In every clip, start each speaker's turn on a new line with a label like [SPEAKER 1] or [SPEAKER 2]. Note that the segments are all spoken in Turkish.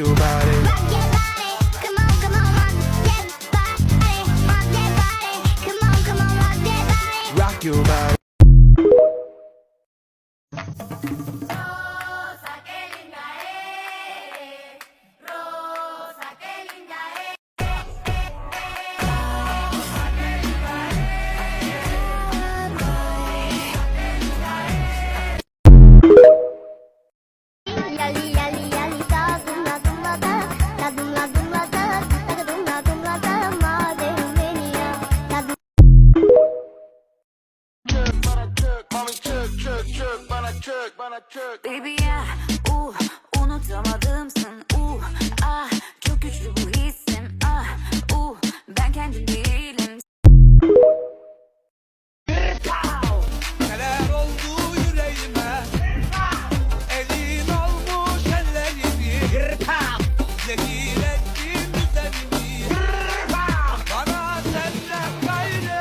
[SPEAKER 1] your body.
[SPEAKER 2] Rock your body, come on, come on, rock body, rock body, come on, come on, rock body.
[SPEAKER 1] Rock your body.
[SPEAKER 3] Baby ya, uh, unutamadımsın, uh, ah, çok güçlü bu hissim, ah, uh, ben kendim değilim.
[SPEAKER 4] Neler oldu yüreğime? Elin olmuş ellerimi. Zehir ettin üzerimi. Bana senden gayrı.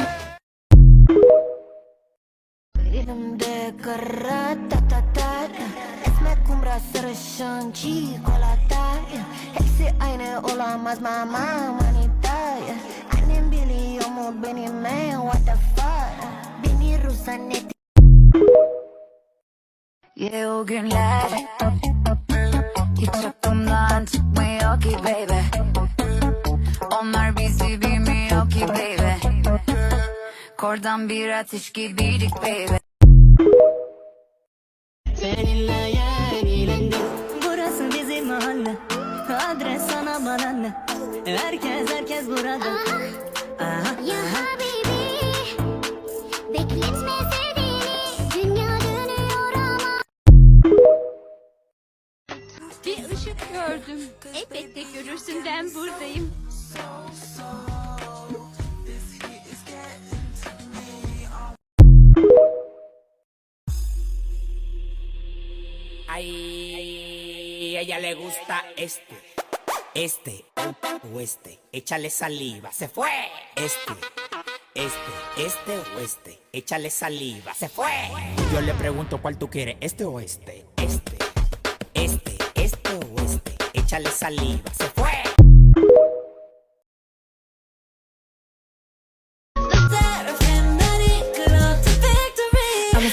[SPEAKER 5] Elimde kara sarışın çikolata Hepsi aynı olamaz mama manita Annem biliyor mu benim man what the fuck? Beni Rus zannetti
[SPEAKER 3] Yeah o günler Hiç aklımdan çıkmıyor ki baby. Onlar bizi bilmiyor ki baby. Kordan bir ateş gibiydik baby
[SPEAKER 5] Adres sana bana ne Herkes herkes burada Aha,
[SPEAKER 2] Ya habibi, bekletme sevdiğini, dünya dönüyor ama.
[SPEAKER 6] Bir ışık gördüm. Elbette görürsün ben buradayım.
[SPEAKER 7] Ay, a ella le gusta este, este o este. Échale saliva, se fue. Este, este, este o este. Échale saliva, se fue. Yo le pregunto cuál tú quieres, este o este. Este, este, este o este. Échale saliva, se fue.
[SPEAKER 5] I'm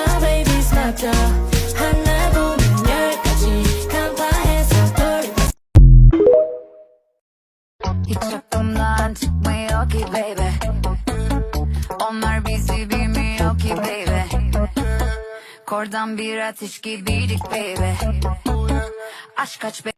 [SPEAKER 5] a baby baby
[SPEAKER 3] Hiç aklımdan çıkmıyor ki baby. Onlar bizi bilmiyor ki baby. Kordan bir ateş gibiydik baby. Aşk kaç be